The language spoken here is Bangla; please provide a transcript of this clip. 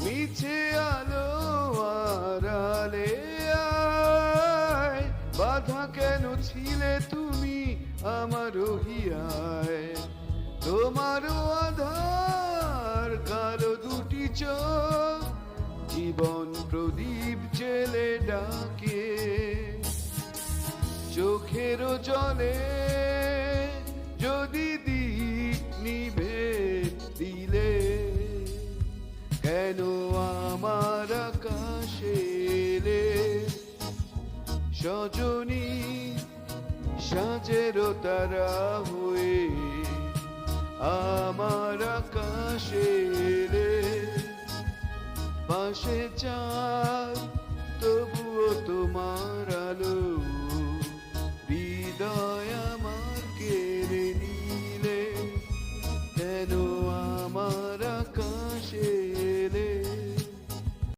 মিছে আলো আড়ালে আয়। বাধা কেন ছিলে তুমি আমার হিয়ায় তোমারও আধার কালো দুটি চোখ। জীবন প্রদীপ জেলে ডাকে। চোখের জলে যদি কেন আমার আকাশেলে সজনী সাজেরও তারা হয়ে আমার আকাশেলে পাশে চার তবুও তোমার